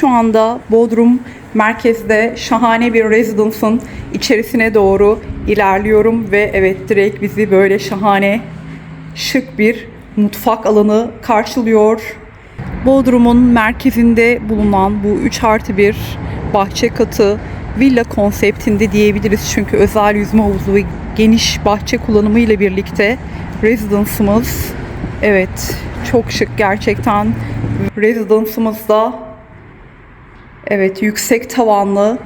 Şu anda Bodrum merkezde şahane bir residence'ın içerisine doğru ilerliyorum ve evet direkt bizi böyle şahane şık bir mutfak alanı karşılıyor. Bodrum'un merkezinde bulunan bu 3 artı 1 bahçe katı villa konseptinde diyebiliriz. Çünkü özel yüzme havuzu ve geniş bahçe kullanımı ile birlikte residence'ımız evet çok şık gerçekten. Residence'ımızda evet yüksek tavanlı,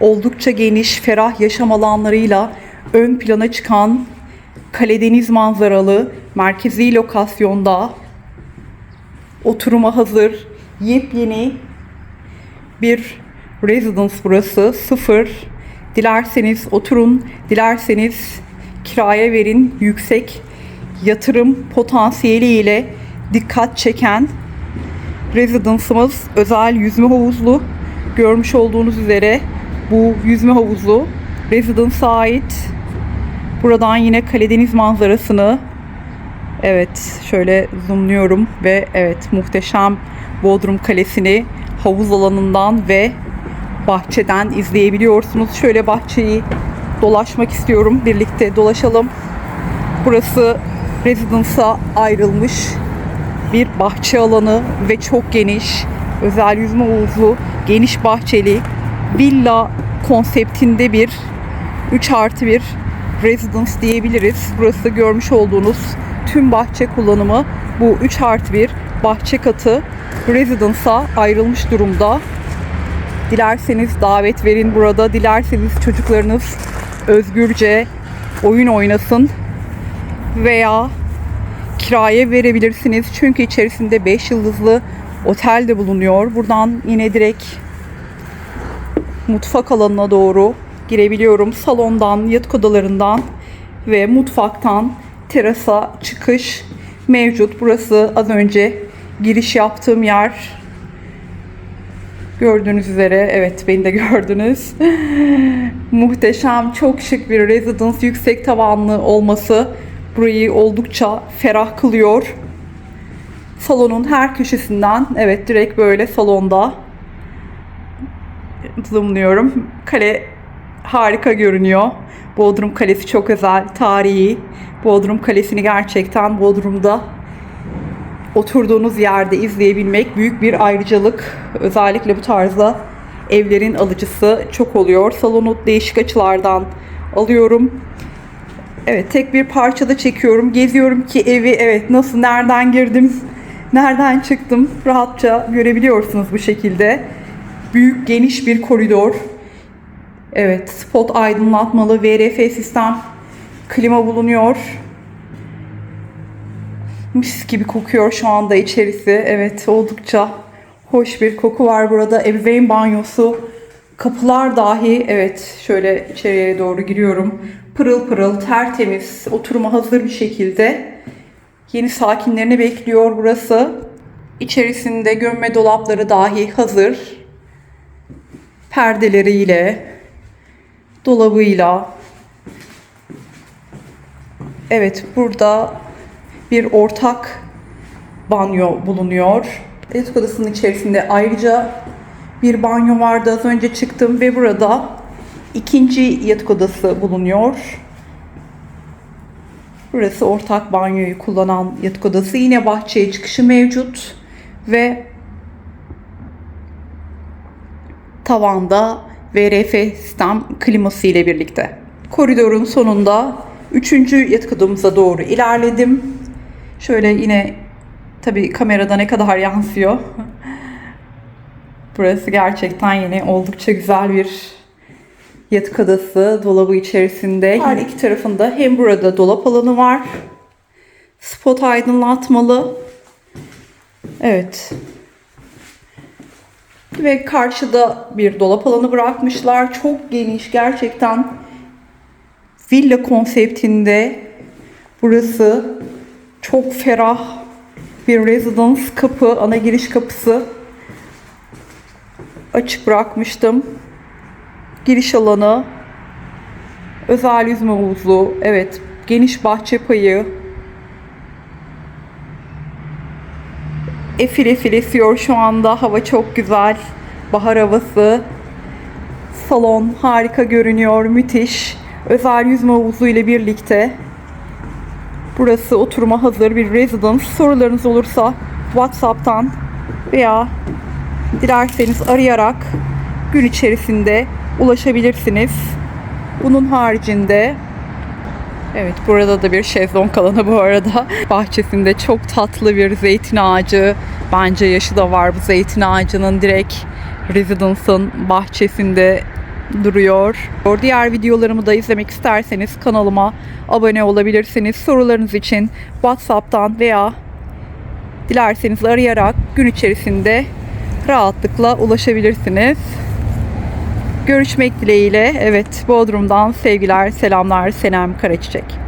oldukça geniş, ferah yaşam alanlarıyla ön plana çıkan Kaledeniz manzaralı merkezi lokasyonda oturuma hazır yepyeni bir residence burası. Sıfır. Dilerseniz oturun, dilerseniz kiraya verin. Yüksek yatırım potansiyeliyle dikkat çeken residence'ımız özel yüzme havuzlu. Görmüş olduğunuz üzere bu yüzme havuzu residence'a ait. Buradan yine Kaledeniz manzarasını Evet, şöyle zoomluyorum ve evet muhteşem Bodrum Kalesi'ni havuz alanından ve bahçeden izleyebiliyorsunuz. Şöyle bahçeyi dolaşmak istiyorum. Birlikte dolaşalım. Burası residence'a ayrılmış bir bahçe alanı ve çok geniş, özel yüzme havuzlu, geniş bahçeli, villa konseptinde bir 3 artı 1 residence diyebiliriz. Burası görmüş olduğunuz tüm bahçe kullanımı bu 3 artı 1 bahçe katı residence'a ayrılmış durumda. Dilerseniz davet verin burada. Dilerseniz çocuklarınız özgürce oyun oynasın veya kiraya verebilirsiniz. Çünkü içerisinde 5 yıldızlı otel de bulunuyor. Buradan yine direkt mutfak alanına doğru girebiliyorum. Salondan, yatak odalarından ve mutfaktan terasa çıkış mevcut. Burası az önce giriş yaptığım yer. Gördüğünüz üzere evet beni de gördünüz. Muhteşem çok şık bir residence yüksek tavanlı olması burayı oldukça ferah kılıyor. Salonun her köşesinden evet direkt böyle salonda zoomluyorum. Kale harika görünüyor. Bodrum Kalesi çok özel, tarihi. Bodrum Kalesi'ni gerçekten Bodrum'da oturduğunuz yerde izleyebilmek büyük bir ayrıcalık. Özellikle bu tarzda evlerin alıcısı çok oluyor. Salonu değişik açılardan alıyorum. Evet tek bir parçada çekiyorum. Geziyorum ki evi evet nasıl nereden girdim, nereden çıktım rahatça görebiliyorsunuz bu şekilde. Büyük geniş bir koridor. Evet, spot aydınlatmalı VRF sistem klima bulunuyor. Mis gibi kokuyor şu anda içerisi. Evet, oldukça hoş bir koku var burada. Ebeveyn banyosu, kapılar dahi evet şöyle içeriye doğru giriyorum. Pırıl pırıl, tertemiz, oturuma hazır bir şekilde. Yeni sakinlerini bekliyor burası. İçerisinde gömme dolapları dahi hazır. Perdeleriyle, dolabıyla. Evet burada bir ortak banyo bulunuyor. Yatak odasının içerisinde ayrıca bir banyo vardı. Az önce çıktım ve burada ikinci yatak odası bulunuyor. Burası ortak banyoyu kullanan yatak odası. Yine bahçeye çıkışı mevcut ve tavanda VRF sistem kliması ile birlikte. Koridorun sonunda üçüncü yatak odamıza doğru ilerledim. Şöyle yine tabi kamerada ne kadar yansıyor. Burası gerçekten yine oldukça güzel bir yatak odası. Dolabı içerisinde. Her iki tarafında hem burada dolap alanı var. Spot aydınlatmalı. Evet. Ve karşıda bir dolap alanı bırakmışlar. Çok geniş gerçekten villa konseptinde burası çok ferah bir residence kapı, ana giriş kapısı açık bırakmıştım. Giriş alanı, özel yüzme havuzu, evet geniş bahçe payı, efil efil esiyor şu anda. Hava çok güzel. bahar havası. Salon harika görünüyor, müthiş. Özel yüzme havuzu ile birlikte Burası oturuma hazır bir residence. Sorularınız olursa WhatsApp'tan veya dilerseniz arayarak gün içerisinde ulaşabilirsiniz. Bunun haricinde Evet burada da bir şezlong alanı bu arada. Bahçesinde çok tatlı bir zeytin ağacı. Bence yaşı da var bu zeytin ağacının direkt Residence'ın bahçesinde duruyor. Diğer videolarımı da izlemek isterseniz kanalıma abone olabilirsiniz. Sorularınız için WhatsApp'tan veya dilerseniz arayarak gün içerisinde rahatlıkla ulaşabilirsiniz. Görüşmek dileğiyle. Evet, Bodrum'dan sevgiler, selamlar. Senem Karaçiçek.